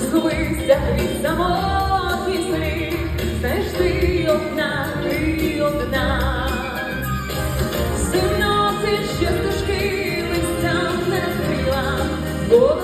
згубився від самотні сни, ж ти одна, ти одна, Симноти ще стежки листям не крила.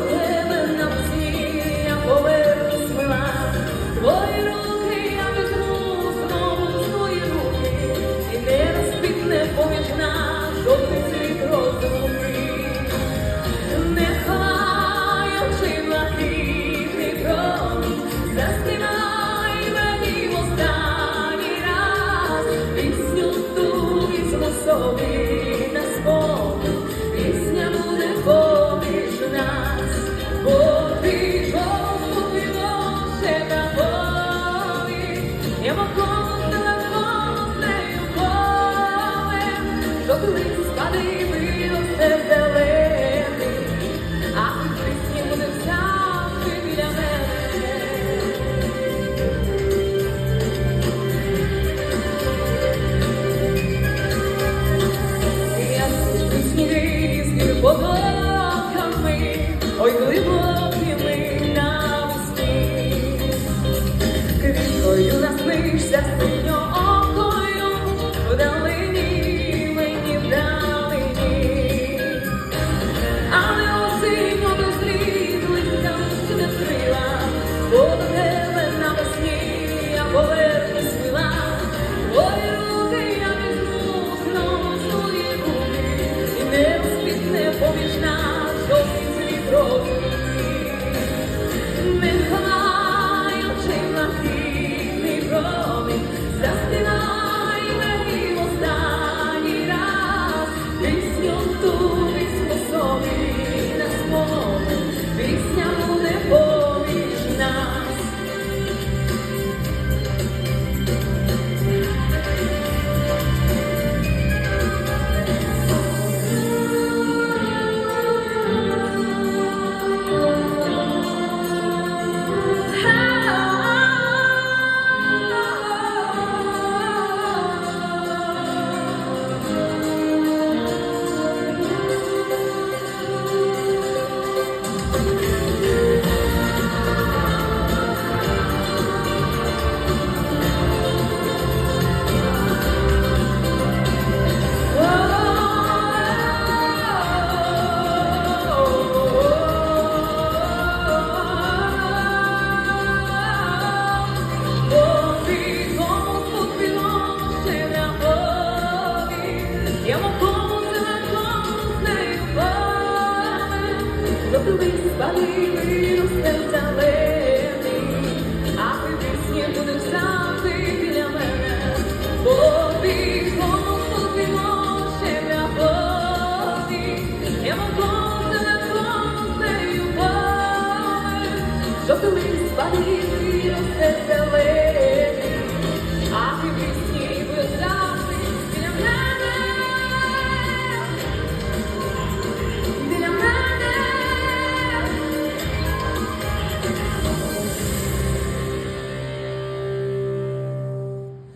Ми спалили усе